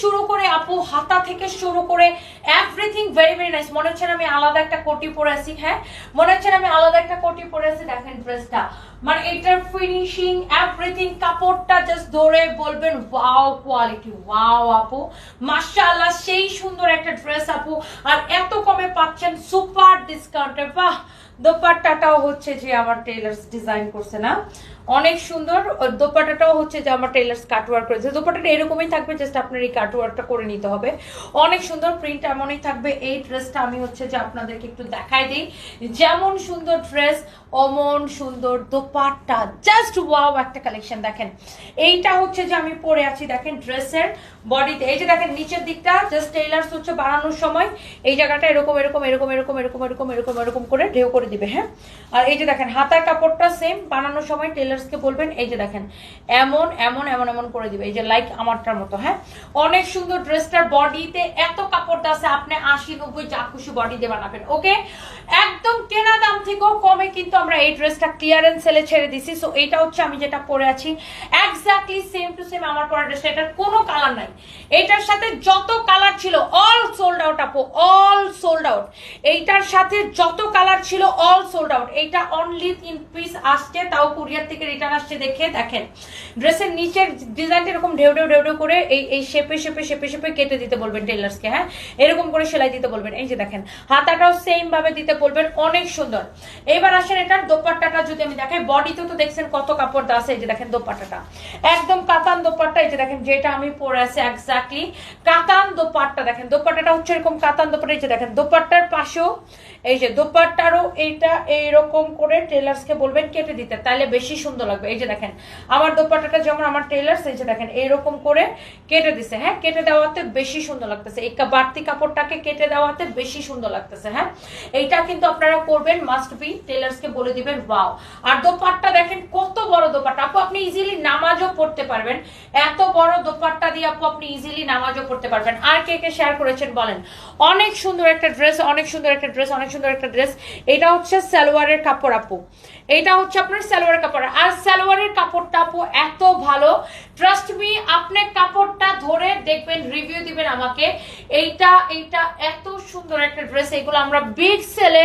শুরু করে আপু, হাতা থেকে শুরু করে এভরিথিং ভেরি ভেরি নাইস মনে হচ্ছে আমি আলাদা একটা কোটি পরে আছি হ্যাঁ? মনে হচ্ছে আমি আলাদা একটা কোটি পরে আছি, দেখেন ড্রেসটা মানে এটার ফিনিশিং এভরিথিং কাপড়টা জাস্ট ধরে বলবেন ওয়াও কোয়ালিটি ওয়াও আপু। মাশাআল্লাহ, সেই সুন্দর একটা ড্রেস আপু। আর এত কমে পাচ্ছেন সুপার ডিসকাউন্টে বাহ! দোপাট্টাটাও হচ্ছে যে আমার টেলার্স ডিজাইন করছে না। অনেক সুন্দর। ওর দোপাট্টাটাও হচ্ছে যে আমার টেলার্স কাটওয়ার্ক করেছে। দোপাট্টাটা এরকমই থাকবে জাস্ট আপনার এই কাটওয়ার্কটা করে নিতে হবে। অনেক সুন্দর প্রিন্ট এমনই থাকবে। এই ড্রেসটা আমি হচ্ছে যে আপনাদেরকে একটু দেখাই দিই। যেমন সুন্দর ড্রেস অমন সুন্দর দোপাট্টা। জাস্ট ওয়াও একটা কালেকশন দেখেন। এইটা হচ্ছে যে আমি পরে আছি, দেখেন ড্রেসের বডিতে এই যে দেখেন নিচের দিকটা জাস্ট টেইলার্স হচ্ছে বানানোর সময়। এই জায়গাটা এরকম এরকম এরকম এরকম এরকম এরকম এরকম এরকম করে ঢেউ করে দিবে হ্যাঁ? আর এই যে দেখেন, হাতার কাপড়টা সেম বানানোর সময় টেলার্সকে বলবেন, এই যে দেখেন, এমন এমন এমন এমন করে দিবে, এই যে লাইক আমারটার মতো হ্যাঁ? অনেক সুন্দর ড্রেসটার বডিতে এত কাপড়টা আছে, আপনি আশি, নব্বই যা খুশি বডি দিয়ে বানাবেন ওকে একদম কেনা দাম থেকেও কমে কিন্তু আমরা এই ড্রেসটা ক্লিয়ারেন্স সেলে ছেড়ে দিছি সো এইটা হচ্ছে আমি যেটা পরে আছি। এক্স্যাক্টলি সেম টু সেম আমার পরা ড্রেসটা, এটার কোনো কালার নাই। এটার সাথে যত কালার ছিল অল আপু অল সোল্ড আউট এইটার সাথে যত কালার ছিল অল সোল্ড আউট এইটা অনলি ইন পিস আসছে, তাও কুরিয়ার থেকে রিটার্ন আসছে দেখে দেখেন। ড্রেসের নিচের ডিজাইনটা এরকম ঢেউ ঢেউ ঢেউ ঢেউ করে এই এই শেপে শেপে শেপে শেপে কেটে দিতে বলবেন টেলার্সকে হ্যাঁ? এরকম করে সেলাই দিতে বলবেন। এই যে দেখেন, হাতাটাও সেম ভাবে দিতে বলবেন, অনেক সুন্দর। এবার আসেন এটার দোপাট্টাটা যদি আমি দেখাই বডিতে তো দেখছেন কত কাপড় আছে, এই যে দেখেন দোপাট্টাটা। একদম কাতান দোপাট্টা যে দেখেন যেটা আমি পরে আছি এক্স্যাক্টলি কাতান দোপাট্টা দেখেন। দোপাট্টাটা হচ্ছে এরকম কাতান দোপাট্টা, এই যে দেখেন, দোপাট্টার পাশেও, এই যে দোপাট্টারও এইটা এইরকম করে টেলার্সকে বলবেন কেটে দিতে, তাহলে বেশি সুন্দর লাগবে। এই যে দেখেন, আমার দোপাট্টাটা যেমন আমার টেলার্স এই যে দেখেন, এইরকম করে কেটে দিছে। হ্যাঁ কেটে দেওয়াতে বেশি সুন্দর লাগতেছে। এই বাড়তি কাপড়টাকে কেটে দেওয়াতে বেশি সুন্দর লাগতেছে। হ্যাঁ এইটা কিন্তু আপনারা করবেন মাস্ট বি টেলার্সকে বলে দিবেন ওয়াও আর দোপাট্টা দেখেন, কত বড় দোপাট্টা। আপু, আপনি ইজিলি নামাজও পড়তে পারবেন। এত বড় দোপাট্টা দিয়ে আপু আপনি ইজিলি নামাজও পড়তে পারবেন। আর কে কে শেয়ার করেছেন বলেন। অনেক সুন্দর একটা ড্রেস অনেক সুন্দর একটা ড্রেস অনেক সুন্দর একটা ড্রেস এটা হচ্ছে সালোয়ারের কাপড় আপু। এটা হচ্ছে আপনার সালোয়ারের কাপড়। আর সালোয়ারের কাপড়টা আপু এত ভালো। ট্রাস্ট মি আপনি কাপড়টা ধরে দেখবেন রিভিউ দিবেন আমাকে। এইটা এইটা এত সুন্দর একটা ড্রেস এগুলো আমরা বিগ সেলে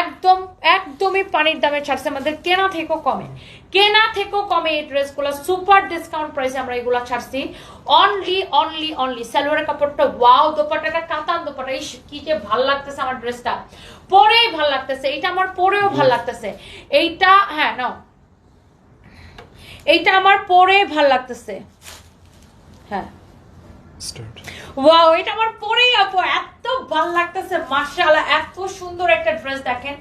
একদম, একদমই পানির দামে ছাড়ছে। আমাদের কেনা থেকেও কমে। কেনা থেকেও কমে এই ড্রেসগুলো। সুপার ডিসকাউন্ট প্রাইসে আমরা এগুলো ছাড়ছি। অনলি অনলি অনলি সালোয়ারের কাপড়টা। ওয়াও দোপাট্টাটা কাতান দোপাট্টা। এই কি যে ভালো লাগতেছে আমার ড্রেসটা। পরেই ভালো লাগতেছে। এইটা আমার পরেও ভালো লাগতেছে। এইটা হ্যাঁ নাও। এইটা আমার পরে ভালো লাগতেছে। হ্যাঁ. ওয়াও এটা আমার পরেই আপু এত ভালো লাগতেছে, মাশাআল্লাহ, এত সুন্দর একটা ড্রেস দেখেন।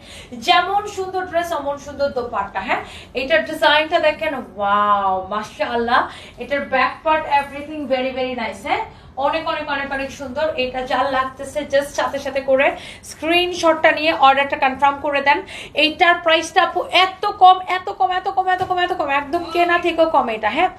যেমন সুন্দর ড্রেস অমন সুন্দর দোপাট্টা হ্যাঁ? এটার ডিজাইনটা দেখেন ওয়াও মাশাআল্লাহ। এটার back part everything very very nice হ্যাঁ? অনেক অনেক অনেক অনেক সুন্দর। এটা যা লাগতেছে জাস্ট সাথে সাথে করে স্ক্রিনশটটা নিয়ে অর্ডারটা কনফার্ম করে দেন। এইটার প্রাইসটা এত কম এত কম এত কম এত কম এত কম, একদম কেনা থেকেও কম এটা হ্যাঁ?